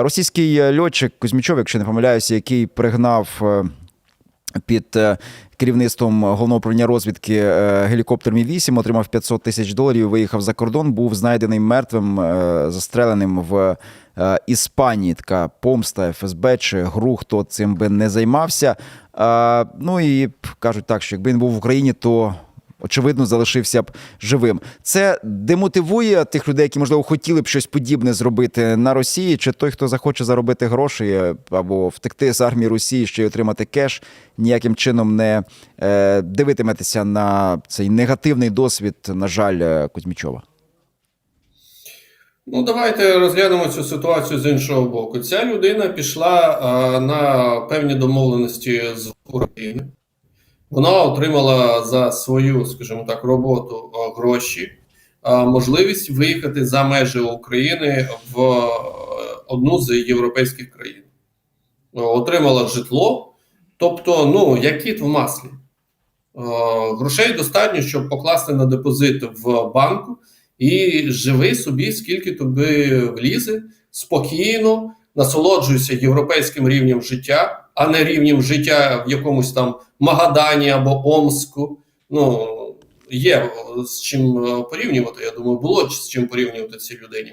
Російський льотчик Кузьмічов, якщо не помиляюся, який пригнав е, під е, керівництвом головного управління розвідки е, гелікоптер Мі 8 отримав 500 тисяч доларів. Виїхав за кордон, був знайдений мертвим, е, застреленим в е, Іспанії. Така помста ФСБ чи ГРУ, хто цим би не займався. Е, Ну і кажуть так, що якби він був в Україні, то очевидно залишився б живим. Це демотивує тих людей, які можливо хотіли б щось подібне зробити на Росії, чи той, хто захоче заробити гроші е, або втекти з армії Росії, ще й отримати кеш, ніяким чином не е, дивитиметеся на цей негативний досвід, на жаль, е, Кузьмічова. Ну, давайте розглянемо цю ситуацію з іншого боку. Ця людина пішла а, на певні домовленості з України. Вона отримала за свою, скажімо так, роботу гроші, можливість виїхати за межі України в е, одну з європейських країн. Е, Отримала житло, тобто, ну, як кіт в маслі. Е, Грошей достатньо, щоб покласти на депозит в банку і живи собі, скільки тобі влізе, спокійно, насолоджуйся європейським рівнем життя, а не рівнем життя в якомусь там Магадані або Омску. Ну, є з чим е, порівнювати. Я думаю, було з чим порівнювати цій людині.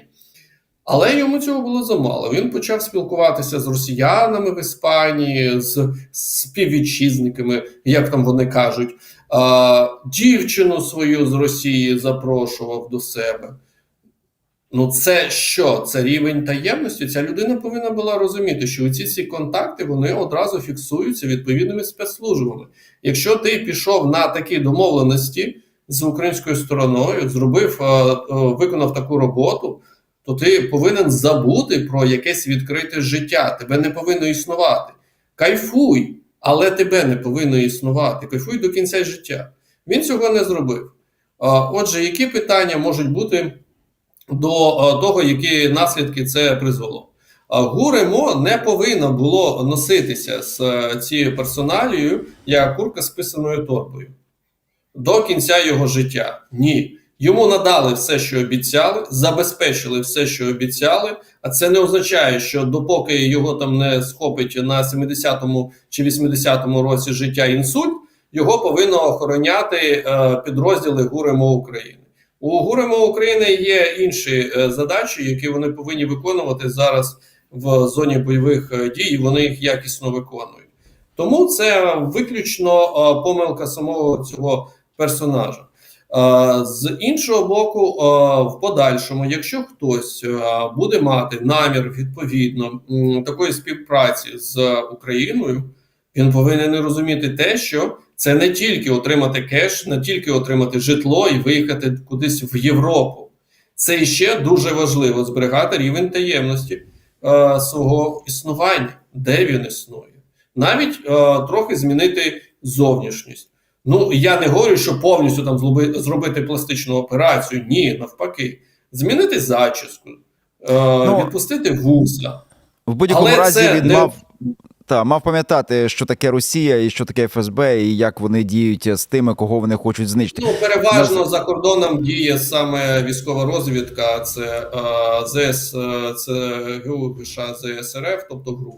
Але йому цього було замало. Він почав спілкуватися з росіянами в Іспанії, з співвітчизниками, як там вони кажуть. Дівчину свою з Росії запрошував до себе. Ну, це що? Це рівень таємності. Ця людина повинна була розуміти, що ці всі контакти вони одразу фіксуються відповідними спецслужбами. Якщо ти пішов на такі домовленості з українською стороною, зробив, е, е, виконав таку роботу, то ти повинен забути про якесь відкрите життя. Тебе не повинно існувати. Кайфуй, але тебе не повинно існувати. Кайфуй до кінця життя. Він цього не зробив. Отже, які питання можуть бути до того, які наслідки це призвело? Гуремо не повинно було носитися з е, цією персоналією як курка з писаною торбою до кінця його життя. Ні. Йому надали все, що обіцяли, забезпечили все, що обіцяли. А це не означає, що допоки його там не схопить на 70-му чи 80-му році життя інсульт, його повинно охороняти е, підрозділи ГУРМО України. У ГУРМО України є інші е, задачі, які вони повинні виконувати зараз в зоні бойових е, дій. і Вони їх якісно виконують. Тому це виключно е, помилка самого цього персонажа. З іншого боку, в подальшому, якщо хтось буде мати намір відповідно такої співпраці з Україною, він повинен розуміти те, що це не тільки отримати кеш, не тільки отримати житло і виїхати кудись в Європу. Це ще дуже важливо зберігати рівень таємності е, свого існування, де він існує, навіть е, трохи змінити зовнішність. Ну я не говорю, що повністю там зробити пластичну операцію. Ні, навпаки, змінити зачіску, е, Ну, відпустити вуса. В будь-якому Але разі він не- мав. Та мав пам'ятати, що таке Росія і що таке ФСБ, і як вони діють з тими, кого вони хочуть знищити. Ну, переважно за кордоном діє саме військова розвідка, це ЗС, це ГУ США ЗСРФ, тобто ГРУ.